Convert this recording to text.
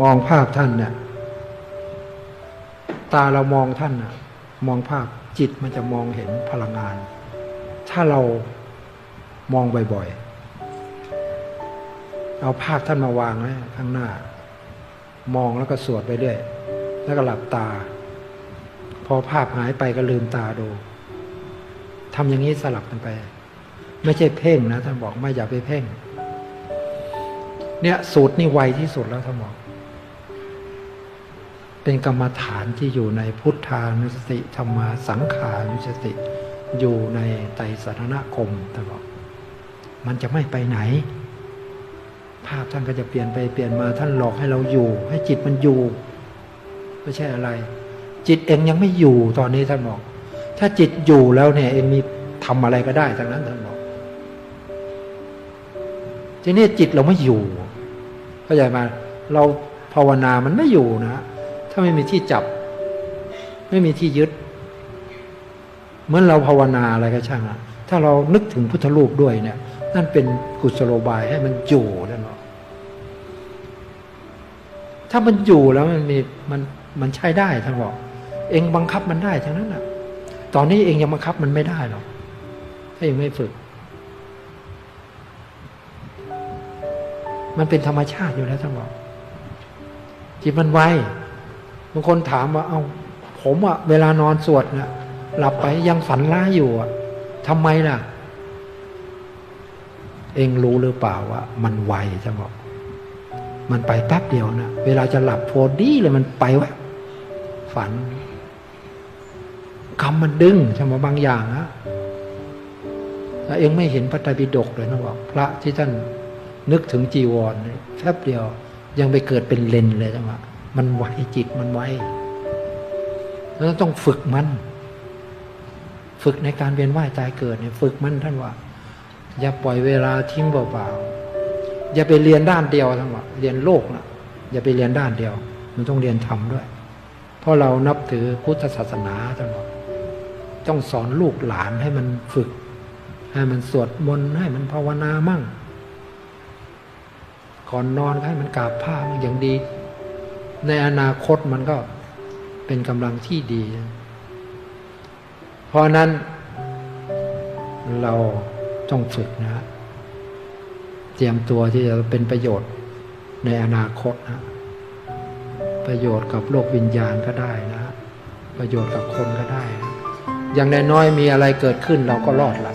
มองภาพท่านเนี่ยตาเรามองท่านนะมองภาพจิตมันจะมองเห็นพลังงาน ถ้าเรามองบ่อยๆ เอาภาพท่านมาวางไว้ข้างหน้า มองแล้วก็สวดไปเรื่อยแล้วก็หลับตา พอภาพหายไปก็ลืมตาดูทำอย่างนี้สลับกันไป ไม่ใช่เพ่งนะท่านบอกไม่อย่าไปเพ่ง เนี่ยสูตรนี่ไวที่สุดแล้วท่านบอก เป็นกรรมฐานที่อยู่ในพุทธานุสติธรรมาสังขานุสติ อยู่ในไตรสรณคมท่านบอกมันจะไม่ไปไหน ภาพท่านก็จะเปลี่ยนไปเปลี่ยนมาท่านหลอกให้เราอยู่ ให้จิตมันอยู่ ไม่ใช่อะไร จิตเองยังไม่อยู่ตอนนี้ท่านบอก ถ้าจิตอยู่แล้วเนี่ย เองมีทำอะไรก็ได้ทั้งนั้นท่านบอกทีนี้จิตเราไม่อยู่เข้าใจไหมาเราภาวนามันไม่อยู่นะ ถ้าไม่มีที่จับ ไม่มีที่ยึด เหมือนเราภาวนาอะไรก็ช่างอะถ้าเรานึกถึงพุทธรูปด้วยเนี่ย นั่นเป็นกุศโลบายให้มันอยู่ท่านบอกถ้ามันอยู่แล้วมันมีมันมันใช้ได้ท่านบอกเองบังคับมันได้ทั้งนั้นอะ ตอนนี้เองยังบังคับมันไม่ได้หรอกถ้าเองไม่ฝึก มันเป็นธรรมชาติอยู่แล้วท่านบอกจิตมันไว บางคนถามว่า เอา้าผมอะเวลานอนสวดนะหลับไปยังฝันร้ายอยู่อะทำไมล่ะ เองรู้หรือเปล่าว่า มันไวจะบอกมันไปแป๊บเดียวนะเวลาจะหลับโพอดีเลยมันไปวะฝันกรรมมันดึงใช่ไหมบางอย่างนะแล้วเองไม่เห็นพระไตรปิฎกเลยนะบอกพระที่ท่านนึกถึงจีวรเนี่ยแป๊บเดียว ยังไปเกิดเป็นเลนเลยใช่ไหม มันไวจิตมันไวแล้วต้องฝึกมัน ฝึกในการเวียนว่ายตายเกิดเนี่ยฝึกมันท่านว่า อย่าปล่อยเวลาทิ้งเปล่าๆอย่าไปเรียนด้านเดียวท่านว่าเรียนโลกนะอย่าไปเรียนด้านเดียว มันต้องเรียนธรรมด้วย เพราะเรานับถือพุทธศาสนาท่านว่าต้องสอนลูกหลานให้มันฝึก ให้มันสวดมนต์ให้มันภาวนามั่งก่อนนอนให้มันกราบผ้ามันอย่างดี ในอนาคตมันก็เป็นกำลังที่ดี เพราะนั้น เราต้องฝึกนะ เตรียมตัวที่จะเป็นประโยชน์ในอนาคตนะ ประโยชน์กับโลกวิญญาณก็ได้นะ ประโยชน์กับคนก็ได้นะอย่างน้อยๆมีอะไรเกิดขึ้นเราก็รอดละ